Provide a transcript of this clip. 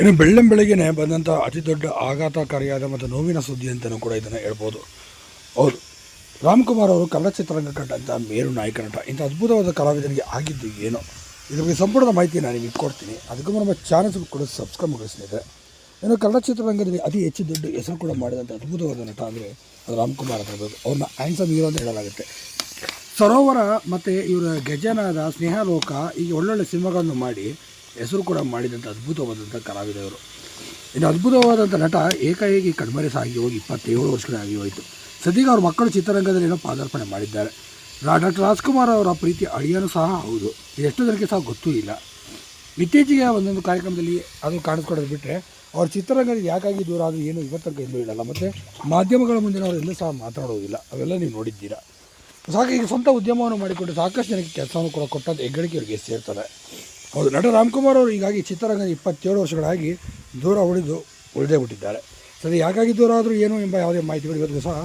ಇನ್ನು ಬೆಳ್ಳಂ ಬೆಳಗ್ಗೆನೆ ಬಂದಂಥ ಅತಿ ದೊಡ್ಡ ಆಘಾತಕಾರಿಯಾದ ಮತ್ತು ನೋವಿನ ಸುದ್ದಿ ಅಂತಲೂ ಕೂಡ ಇದನ್ನು ಹೇಳ್ಬೋದು. ಹೌದು. ರಾಮ್ಕುಮಾರ್ ಅವರು ಕನ್ನಡ ಚಿತ್ರರಂಗ ಕಂಡಂಥ ಮೇರು ನಾಯಕ ನಟ. ಇಂಥ ಅದ್ಭುತವಾದ ಕಲಾವಿದರಿಗೆ ಆಗಿದ್ದು ಏನು? ಇದ್ರ ಬಗ್ಗೆ ಸಂಪೂರ್ಣ ಮಾಹಿತಿ ನಾನು ನಿಮಗೆ ಕೊಡ್ತೀನಿ. ಅದಕ್ಕೂ ನಮ್ಮ ಚಾನಲ್ಸ್ ಕೂಡ ಸಬ್ಸ್ಕ್ರೈಬ್ ಮಾಡಿ ಸ್ನೇಹಿತರೆ ಇನ್ನು ಕನ್ನಡ ಚಿತ್ರರಂಗದಲ್ಲಿ ಅತಿ ಹೆಚ್ಚು ದೊಡ್ಡ ಹೆಸರು ಕೂಡ ಮಾಡಿದಂಥ ಅದ್ಭುತವಾದ ನಟ ಅಂದರೆ ಅದು ರಾಮ್ಕುಮಾರ್ ಅಂತ ಹೇಳ್ಬೋದು. ಅವ್ರನ್ನ ಆ್ಯನ್ಸಮ್ ಹೀರೋ ಅಂತ ಹೇಳಲಾಗುತ್ತೆ. ಸರೋವರ ಮತ್ತು ಇವರ ಗಜನಾದ ಸ್ನೇಹಲೋಕ ಈಗ ಒಳ್ಳೊಳ್ಳೆ ಸಿನಿಮಾಗಳನ್ನು ಮಾಡಿ ಹೆಸರು ಕೂಡ ಮಾಡಿದಂಥ ಅದ್ಭುತವಾದಂಥ ಕಲಾವಿದ ಇವರು ಇನ್ನು ಅದ್ಭುತವಾದಂಥ ನಟ ಏಕಾಏಕಿ ಕಣ್ಮರೆ ಸಾಗಿ ಹೋಗಿ ಇಪ್ಪತ್ತೇಳು ವರ್ಷಗಳಾಗಿ ಹೋಯಿತು. ಸದ್ಯಕ್ಕೆ ಅವ್ರ ಮಕ್ಕಳು ಚಿತ್ರರಂಗದಲ್ಲಿ ಏನೋ ಪಾದಾರ್ಪಣೆ ಮಾಡಿದ್ದಾರೆ. ಡಾಕ್ಟರ್ ರಾಜ್ಕುಮಾರ್ ಅವರ ಪ್ರೀತಿ ಅಳಿಯನೂ ಸಹ ಹೌದು. ಎಷ್ಟು ಜನಕ್ಕೆ ಸಹ ಗೊತ್ತೂ ಇಲ್ಲ. ಇತ್ತೀಚೆಗೆ ಒಂದೊಂದು ಕಾರ್ಯಕ್ರಮದಲ್ಲಿ ಅದು ಕಾಣಿಸ್ಕೊಡೋದು ಬಿಟ್ಟರೆ ಅವ್ರ ಚಿತ್ರರಂಗದಲ್ಲಿ ಯಾಕಾಗಿ ದೂರ ಆದರೂ ಏನು ಇವತ್ತಂಕ ಎಲ್ಲೂ ಇಡಲ್ಲ. ಮತ್ತು ಮಾಧ್ಯಮಗಳ ಮುಂದೆ ಅವರು ಎಲ್ಲೂ ಸಹ ಮಾತಾಡೋದಿಲ್ಲ. ಅವೆಲ್ಲ ನೀವು ನೋಡಿದ್ದೀರಾ. ಸಾಕು, ಈಗ ಸ್ವಂತ ಉದ್ಯಮವನ್ನು ಮಾಡಿಕೊಂಡು ಸಾಕಷ್ಟು ಜನಕ್ಕೆ ಕೆಲಸವನ್ನು ಕೂಡ ಕೊಟ್ಟಂತ ಹೆಗ್ಗಳಿಕೆ ಅವರಿಗೆ ಸೇರ್ತದೆ ಹೌದು, ನಟ ರಾಮ್ಕುಮಾರ್ ಅವರು ಹೀಗಾಗಿ ಚಿತ್ರರಂಗದ ಇಪ್ಪತ್ತೇಳು ವರ್ಷಗಳಾಗಿ ದೂರ ಉಳಿದು ಉಳಿದೇ ಬಿಟ್ಟಿದ್ದಾರೆ. ಸರಿ, ಯಾಕಾಗಿ ದೂರ ಆದರೂ ಏನು ಎಂಬ ಯಾವುದೇ ಮಾಹಿತಿಗಳು ಇವತ್ತಿಗೂ ಸಹ